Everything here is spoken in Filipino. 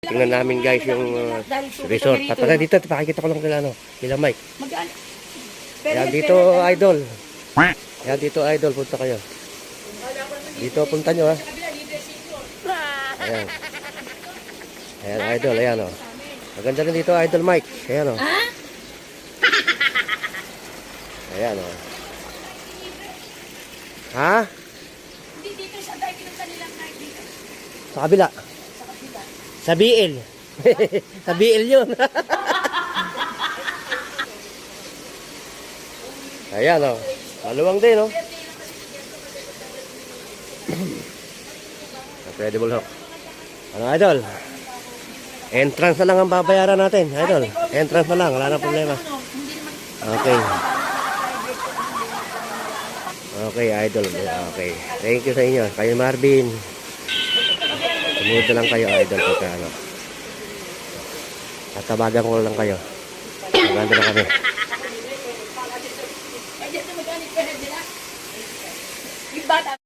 Tingnan namin guys yung uh, resort. Pataka no? dito, pakikita ko lang kila ano, kila Mike. Yan, dito idol. Yan dito idol, punta kayo. Dito punta nyo ha. Ayan. Ayan idol, ayan o. Maganda rin dito idol Mike. Ayan o. Ayan o. Ha? Hindi dito sa dahil pinunta nilang kahit dito. Sa kabila. Sa BL. Sa BL yun. Ayan o. Maluwang din o. Incredible Hawk. Ano idol? Entrance na lang ang babayaran natin, idol. Entrance na lang, wala na problema. Okay. Okay, idol. Okay. Thank you sa inyo. Kayo Marvin. Tumunod na lang kayo idol pagka ano. At tabagan ko lang kayo. Maganda na kami. Yung